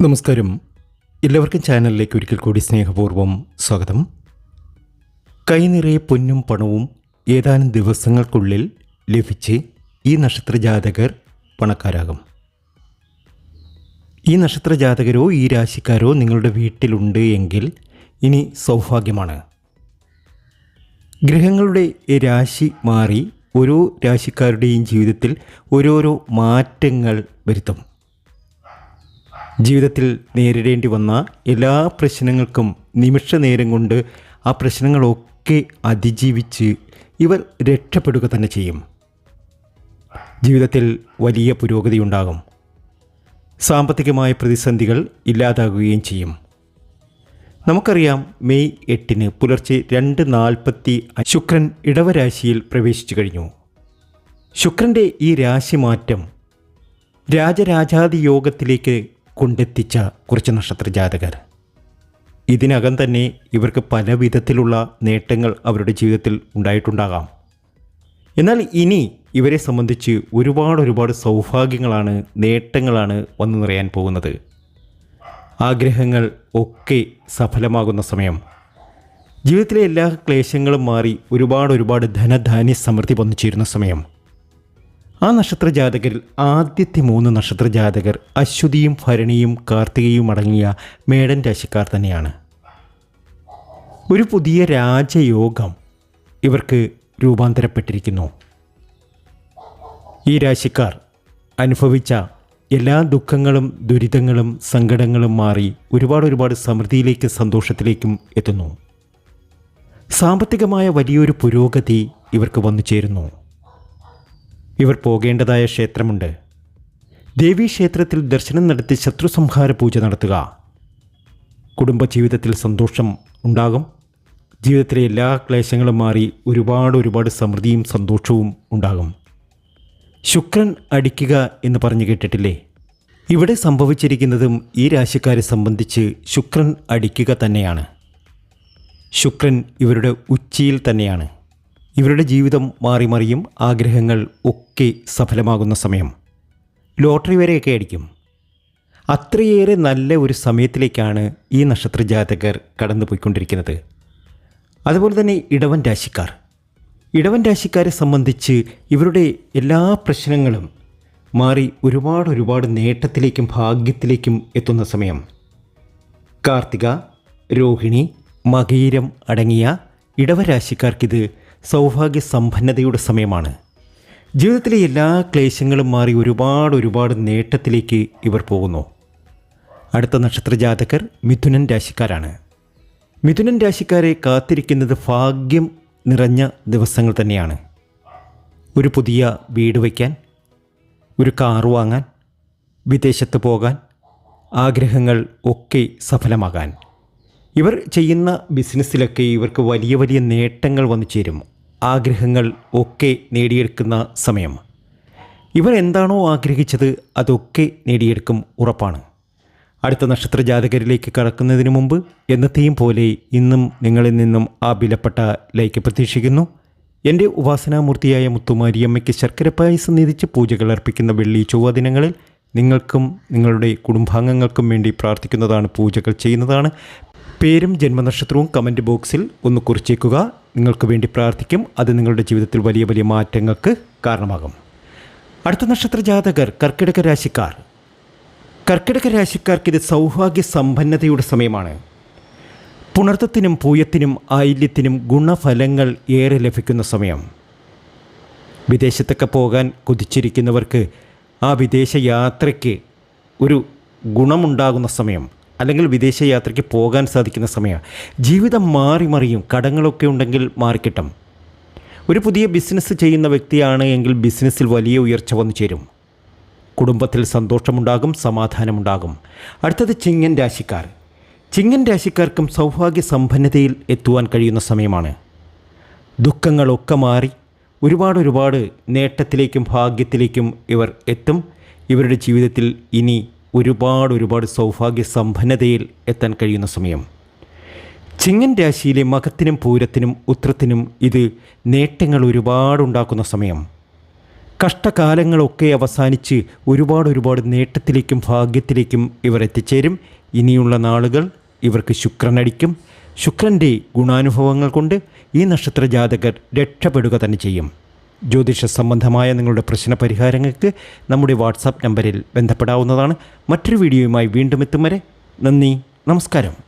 നമസ്കാരം. എല്ലാവർക്കും ചാനലിലേക്ക് ഒരിക്കൽ കൂടി സ്നേഹപൂർവം സ്വാഗതം. കൈനിറയെ പൊന്നും പണവും ഏതാനും ദിവസങ്ങൾക്കുള്ളിൽ ലഭിച്ച് ഈ നക്ഷത്ര ജാതകർ പണക്കാരാകും. ഈ നക്ഷത്ര ജാതകരോ ഈ രാശിക്കാരോ നിങ്ങളുടെ വീട്ടിലുണ്ട് എങ്കിൽ ഇനി സൗഭാഗ്യമാണ്. ഗ്രഹങ്ങളുടെ രാശി മാറി ഓരോ രാശിക്കാരുടെയും ജീവിതത്തിൽ ഓരോരോ മാറ്റങ്ങൾ വരുത്തും. ജീവിതത്തിൽ നേരിടേണ്ടി വന്ന എല്ലാ പ്രശ്നങ്ങൾക്കും നിമിഷ നേരം കൊണ്ട് ആ പ്രശ്നങ്ങളൊക്കെ അതിജീവിച്ച് ഇവർ രക്ഷപ്പെടുക തന്നെ ചെയ്യും. ജീവിതത്തിൽ വലിയ പുരോഗതി ഉണ്ടാകും. സാമ്പത്തികമായ പ്രതിസന്ധികൾ ഇല്ലാതാകുകയും ചെയ്യും. നമുക്കറിയാം മെയ് എട്ടിന് പുലർച്ചെ രണ്ട് നാൽപ്പത്തി ശുക്രൻ ഇടവരാശിയിൽ പ്രവേശിച്ചു കഴിഞ്ഞു. ശുക്രന്റെ ഈ രാശിമാറ്റം രാജരാജാതി യോഗത്തിലേക്ക് കൊണ്ടെത്തിച്ച കുറച്ച് നക്ഷത്ര ജാതകർ. ഇതിനകം തന്നെ ഇവർക്ക് പല വിധത്തിലുള്ള നേട്ടങ്ങൾ അവരുടെ ജീവിതത്തിൽ ഉണ്ടായിട്ടുണ്ടാകാം. എന്നാൽ ഇനി ഇവരെ സംബന്ധിച്ച് ഒരുപാട് ഒരുപാട് സൗഭാഗ്യങ്ങളാണ് നേട്ടങ്ങളാണ് വന്നു നിറയാൻ പോകുന്നത്. ആഗ്രഹങ്ങൾ ഒക്കെ സഫലമാകുന്ന സമയം. ജീവിതത്തിലെ എല്ലാ ക്ലേശങ്ങളും മാറി ഒരുപാട് ഒരുപാട് ധനധാന്യ സമൃദ്ധി വന്നു ചേരുന്ന സമയം. ആ നക്ഷത്ര ജാതകരിൽ ആദ്യത്തെ മൂന്ന് നക്ഷത്ര ജാതകർ അശ്വതിയും ഭരണിയും കാർത്തികയും അടങ്ങിയ മേടൻ രാശിക്കാർ തന്നെയാണ്. ഒരു പുതിയ രാജയോഗം ഇവർക്ക് രൂപാന്തരപ്പെട്ടിരിക്കുന്നു. ഈ രാശിക്കാർ അനുഭവിച്ച എല്ലാ ദുഃഖങ്ങളും ദുരിതങ്ങളും സങ്കടങ്ങളും മാറി ഒരുപാട് ഒരുപാട് സമൃദ്ധിയിലേക്കും സന്തോഷത്തിലേക്കും എത്തുന്നു. സാമ്പത്തികമായ വലിയൊരു പുരോഗതി ഇവർക്ക് വന്നു ചേരുന്നു. ഇവർ പോകേണ്ടതായ ക്ഷേത്രമുണ്ട്. ദേവീക്ഷേത്രത്തിൽ ദർശനം നടത്തി ശത്രുസംഹാര പൂജ നടത്തുക. കുടുംബജീവിതത്തിൽ സന്തോഷം ഉണ്ടാകും. ജീവിതത്തിലെ എല്ലാ ക്ലേശങ്ങളും മാറി ഒരുപാട് ഒരുപാട് സമൃദ്ധിയും സന്തോഷവും ഉണ്ടാകും. ശുക്രൻ അടിക്കുക എന്ന് പറഞ്ഞു കേട്ടിട്ടില്ലേ? ഇവിടെ സംഭവിച്ചിരിക്കുന്നതും ഈ രാശിക്കാരെ സംബന്ധിച്ച് ശുക്രൻ അടിക്കുക തന്നെയാണ്. ശുക്രൻ ഇവരുടെ ഉച്ചിയിൽ തന്നെയാണ്. ഇവരുടെ ജീവിതം മാറി മറിയും ആഗ്രഹങ്ങൾ ഒക്കെ സഫലമാകുന്ന സമയം. ലോട്ടറി വരെയൊക്കെ ആയിരിക്കും. അത്രയേറെ നല്ല ഒരു സമയത്തിലേക്കാണ് ഈ നക്ഷത്ര ജാതകർ കടന്നു പോയിക്കൊണ്ടിരിക്കുന്നത് അതുപോലെ തന്നെ ഇടവൻ രാശിക്കാർ. ഇടവൻ രാശിക്കാരെ സംബന്ധിച്ച് ഇവരുടെ എല്ലാ പ്രശ്നങ്ങളും മാറി ഒരുപാട് ഒരുപാട് നേട്ടത്തിലേക്കും ഭാഗ്യത്തിലേക്കും എത്തുന്ന സമയം. കാർത്തിക രോഹിണി മകീരം അടങ്ങിയ ഇടവരാശിക്കാർക്കിത് സൗഭാഗ്യ സമ്പന്നതയുടെ സമയമാണ്. ജീവിതത്തിലെ എല്ലാ ക്ലേശങ്ങളും മാറി ഒരുപാട് ഒരുപാട് നേട്ടത്തിലേക്ക് ഇവർ പോകുന്നു. അടുത്ത നക്ഷത്ര ജാതകർ മിഥുനൻ രാശിക്കാരാണ്. മിഥുനൻ രാശിക്കാരെ കാത്തിരിക്കുന്നത് ഭാഗ്യം നിറഞ്ഞ ദിവസങ്ങൾ തന്നെയാണ്. ഒരു പുതിയ വീട് വയ്ക്കാൻ ഒരു കാർ വാങ്ങാൻ വിദേശത്ത് പോകാൻ ആഗ്രഹങ്ങൾ ഒക്കെ സഫലമാകാൻ. ഇവർ ചെയ്യുന്ന ബിസിനസ്സിലൊക്കെ ഇവർക്ക് വലിയ വലിയ നേട്ടങ്ങൾ വന്നു ചേരും. ആഗ്രഹങ്ങൾ ഒക്കെ നേടിയെടുക്കുന്ന സമയം. ഇവർ എന്താണോ ആഗ്രഹിച്ചത് അതൊക്കെ നേടിയെടുക്കും ഉറപ്പാണ്. അടുത്ത നക്ഷത്ര ജാതകരിലേക്ക് കടക്കുന്നതിന് മുമ്പ് എന്നത്തെയും പോലെ ഇന്നും നിങ്ങളിൽ നിന്നും ആ വിലപ്പെട്ട ലൈക്ക് പ്രതീക്ഷിക്കുന്നു. എന്റെ ഉപാസനാമൂർത്തിയായ മുത്തുമാരിയമ്മയ്ക്ക് ശർക്കര പായസം നിധിച്ച് പൂജകൾ അർപ്പിക്കുന്ന വെള്ളി ചൊവ്വ ദിനങ്ങളിൽ നിങ്ങൾക്കും നിങ്ങളുടെ കുടുംബാംഗങ്ങൾക്കും വേണ്ടി പ്രാർത്ഥിക്കുന്നതാണ് പൂജകൾ ചെയ്യുന്നതാണ്. പേരും ജന്മനക്ഷത്രവും കമന്റ് ബോക്സിൽ ഒന്ന് കുറിച്ചേക്കുക. നിങ്ങൾക്ക് വേണ്ടി പ്രാർത്ഥിക്കും. അത് നിങ്ങളുടെ ജീവിതത്തിൽ വലിയ വലിയ മാറ്റങ്ങൾക്ക് കാരണമാകും. അടുത്ത നക്ഷത്ര ജാതകർ കർക്കിടക രാശിക്കാർ. കർക്കിടക രാശിക്കാർക്ക് ഇത് സൗഭാഗ്യ സമ്പന്നതയുടെ സമയമാണ്. പുണർത്തത്തിനും പൂയത്തിനും ആയില്യത്തിനും ഗുണഫലങ്ങൾ ഏറെ ലഭിക്കുന്ന സമയം. വിദേശത്തൊക്കെ പോകാൻ കൊതിച്ചിരിക്കുന്നവർക്ക് ആ വിദേശ യാത്രയ്ക്ക് ഒരു ഗുണമുണ്ടാകുന്ന സമയം. അല്ലെങ്കിൽ വിദേശ യാത്രയ്ക്ക് പോകാൻ സാധിക്കുന്ന സമയമാണ് ജീവിതം മാറി മറിയും. കടങ്ങളൊക്കെ ഉണ്ടെങ്കിൽ മാറിക്കിട്ടും ഒരു പുതിയ ബിസിനസ് ചെയ്യുന്ന വ്യക്തിയാണ് എങ്കിൽ ബിസിനസ്സിൽ വലിയ ഉയർച്ച വന്നു ചേരും. കുടുംബത്തിൽ സന്തോഷമുണ്ടാകും സമാധാനമുണ്ടാകും. അടുത്തത് ചിങ്ങൻ രാശിക്കാർ. ചിങ്ങൻ രാശിക്കാർക്കും സൗഭാഗ്യ സമ്പന്നതയിൽ എത്തുവാൻ കഴിയുന്ന സമയമാണ്. ദുഃഖങ്ങളൊക്കെ മാറി ഒരുപാട് ഒരുപാട് നേട്ടത്തിലേക്കും ഭാഗ്യത്തിലേക്കും ഇവർ എത്തും. ഇവരുടെ ജീവിതത്തിൽ ഇനി ഒരുപാട് ഒരുപാട് സൗഭാഗ്യ സമ്പന്നതയിൽ എത്താൻ കഴിയുന്ന സമയം. ചിങ്ങൻ രാശിയിലെ മകത്തിനും പൂരത്തിനും ഉത്രത്തിനും ഇത് നേട്ടങ്ങൾ ഒരുപാടുണ്ടാക്കുന്ന സമയം. കഷ്ടകാലങ്ങളൊക്കെ അവസാനിച്ച് ഒരുപാട് ഒരുപാട് നേട്ടത്തിലേക്കും ഭാഗ്യത്തിലേക്കും ഇവർ എത്തിച്ചേരും. ഇനിയുള്ള നാളുകൾ ഇവർക്ക് ശുക്രനടിക്കും. ശുക്രന്റെ ഗുണാനുഭവങ്ങൾ കൊണ്ട് ഈ നക്ഷത്ര ജാതകർ രക്ഷപ്പെടുക തന്നെ ചെയ്യും. ജ്യോതിഷ സംബന്ധമായ നിങ്ങളുടെ പ്രശ്ന പരിഹാരങ്ങൾക്ക് നമ്മുടെ വാട്സാപ്പ് നമ്പറിൽ ബന്ധപ്പെടാവുന്നതാണ്. മറ്റൊരു വീഡിയോയുമായി വീണ്ടും എത്തും വരെ നന്ദി നമസ്കാരം.